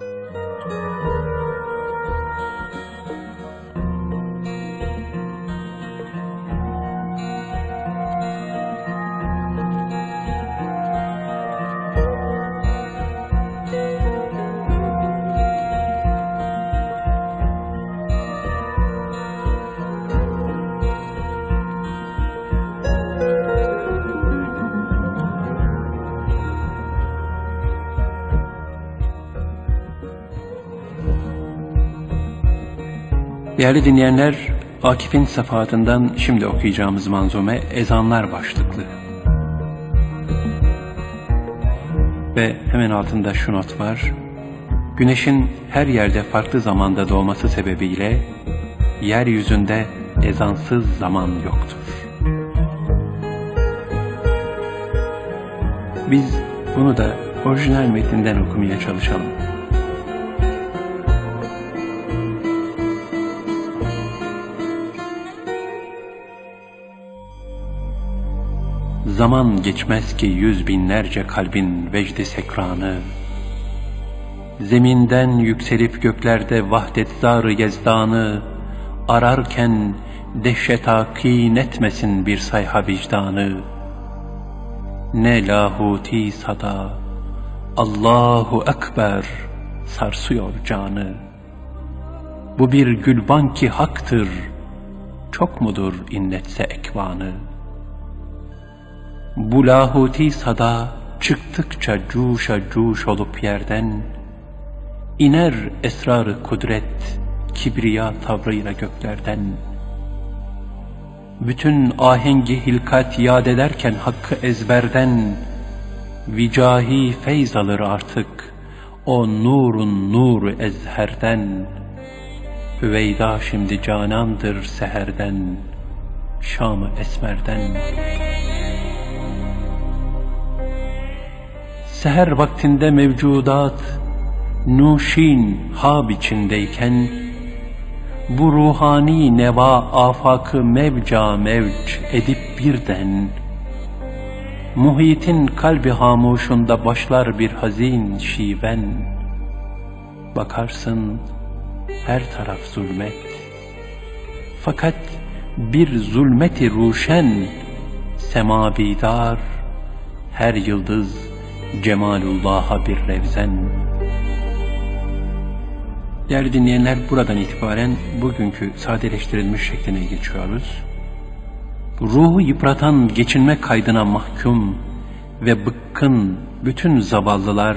了。Değerli dinleyenler, Akif'in safahatından şimdi okuyacağımız manzume ezanlar başlıklı. Ve hemen altında şu not var. Güneşin her yerde farklı zamanda doğması sebebiyle yeryüzünde ezansız zaman yoktur. Biz bunu da orijinal metinden okumaya çalışalım. Zaman geçmez ki yüz binlerce kalbin vecdi sekranı, Zeminden yükselip göklerde vahdet zarı yezdanı, Ararken dehşeta kin etmesin bir sayha vicdanı. Ne lahuti sada, Allahu Ekber sarsıyor canı. Bu bir gülban ki haktır, çok mudur inletse ekvanı. Bu lahuti sada çıktıkça cuşa cuş olup yerden, iner esrarı kudret, kibriya tavrıyla göklerden. Bütün ahengi hilkat yad ederken hakkı ezberden, vicahi feyz alır artık o nurun nuru ezherden. Hüveyda şimdi canandır seherden, Şam'ı esmerden. Seher vaktinde mevcudat nuşin hab içindeyken bu ruhani neva afakı mevca mevc edip birden muhitin kalbi hamuşunda başlar bir hazin şiven. Bakarsın her taraf zulmet. Fakat bir zulmeti ruşen semabidar her yıldız Cemalullah'a bir revzen. Değerli dinleyenler buradan itibaren bugünkü sadeleştirilmiş şekline geçiyoruz. Ruhu yıpratan geçinme kaydına mahkum ve bıkkın bütün zavallılar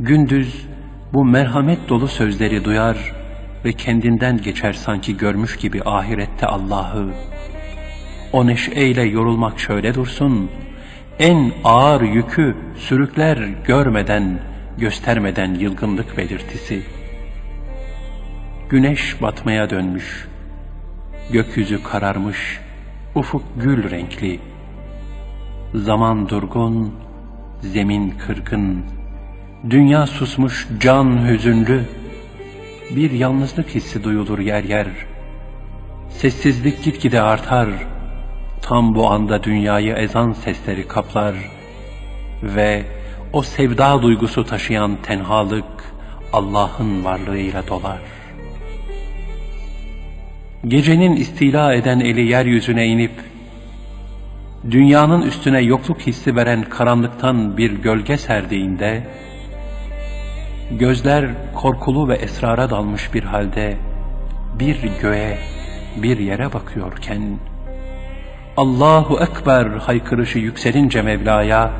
gündüz bu merhamet dolu sözleri duyar ve kendinden geçer sanki görmüş gibi ahirette Allah'ı. O neşeyle yorulmak şöyle dursun, en ağır yükü sürükler görmeden, göstermeden yılgınlık belirtisi. Güneş batmaya dönmüş, gökyüzü kararmış, ufuk gül renkli. Zaman durgun, zemin kırgın, dünya susmuş can hüzünlü. Bir yalnızlık hissi duyulur yer yer. Sessizlik gitgide artar, Tam bu anda dünyayı ezan sesleri kaplar ve o sevda duygusu taşıyan tenhalık Allah'ın varlığıyla dolar. Gecenin istila eden eli yeryüzüne inip, dünyanın üstüne yokluk hissi veren karanlıktan bir gölge serdiğinde, gözler korkulu ve esrara dalmış bir halde, bir göğe, bir yere bakıyorken, Allahu Ekber haykırışı yükselince Mevla'ya,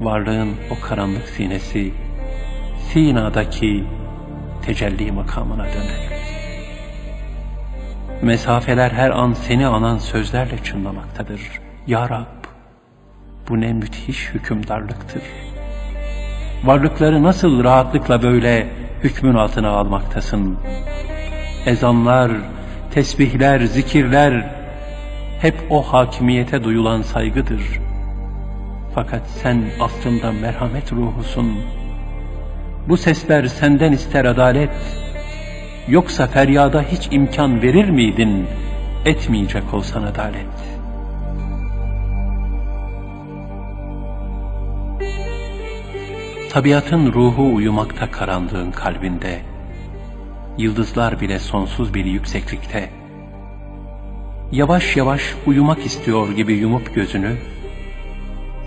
varlığın o karanlık sinesi, Sina'daki tecelli makamına döner. Mesafeler her an seni anan sözlerle çınlamaktadır. Ya Rab, bu ne müthiş hükümdarlıktır. Varlıkları nasıl rahatlıkla böyle hükmün altına almaktasın. Ezanlar, tesbihler, zikirler, hep o hakimiyete duyulan saygıdır. Fakat sen aslında merhamet ruhusun. Bu sesler senden ister adalet, yoksa feryada hiç imkan verir miydin, etmeyecek olsan adalet. Tabiatın ruhu uyumakta karanlığın kalbinde. Yıldızlar bile sonsuz bir yükseklikte. Yavaş yavaş uyumak istiyor gibi yumup gözünü.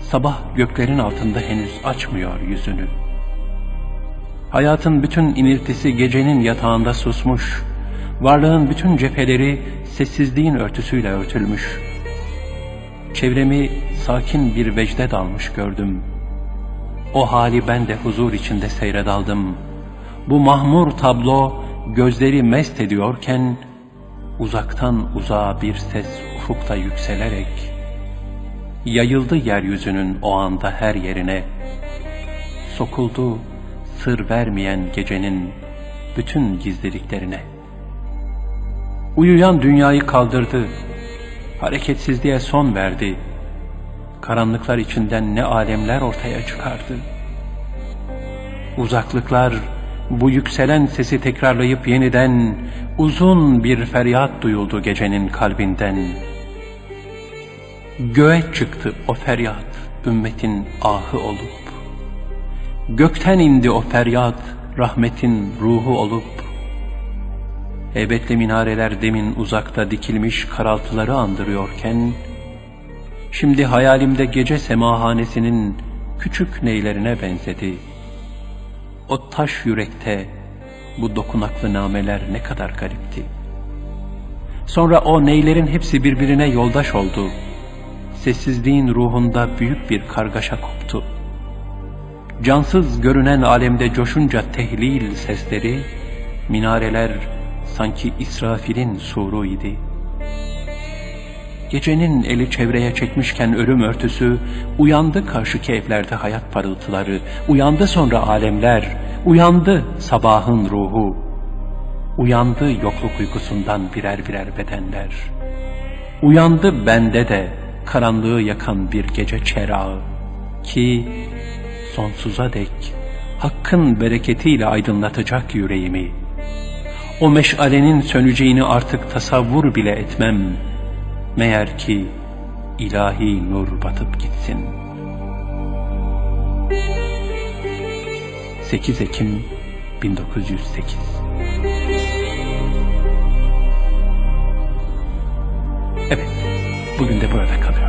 Sabah göklerin altında henüz açmıyor yüzünü. Hayatın bütün iniltisi gecenin yatağında susmuş. Varlığın bütün cepheleri sessizliğin örtüsüyle örtülmüş. Çevremi sakin bir vecde dalmış gördüm. O hali ben de huzur içinde seyredaldım. Bu mahmur tablo gözleri mest ediyorken, uzaktan uzağa bir ses ufukta yükselerek, yayıldı yeryüzünün o anda her yerine, sokuldu sır vermeyen gecenin bütün gizliliklerine. Uyuyan dünyayı kaldırdı, hareketsizliğe son verdi. Karanlıklar içinden ne alemler ortaya çıkardı. Uzaklıklar bu yükselen sesi tekrarlayıp yeniden uzun bir feryat duyuldu gecenin kalbinden. Göğe çıktı o feryat ümmetin ahı olup. Gökten indi o feryat rahmetin ruhu olup. Heybetli minareler demin uzakta dikilmiş karaltıları andırıyorken, şimdi hayalimde gece semahanesinin küçük neylerine benzedi. O taş yürekte bu dokunaklı nameler ne kadar garipti. Sonra o neylerin hepsi birbirine yoldaş oldu. Sessizliğin ruhunda büyük bir kargaşa koptu. Cansız görünen alemde coşunca tehlil sesleri, minareler sanki İsrafil'in suru idi. Gecenin eli çevreye çekmişken ölüm örtüsü, uyandı karşıki evlerde hayat parıltıları, uyandı sonra alemler, uyandı sabahın ruhu, uyandı yokluk uykusundan birer birer bedenler. Uyandı bende de karanlığı yakan bir gece çerağı ki sonsuza dek hakkın bereketiyle aydınlatacak yüreğimi. O meşalenin söneceğini artık tasavvur bile etmem. Meğer ki ilahi nur batıp gitsin. 8 Ekim 1908 Evet, bugün de burada kalın.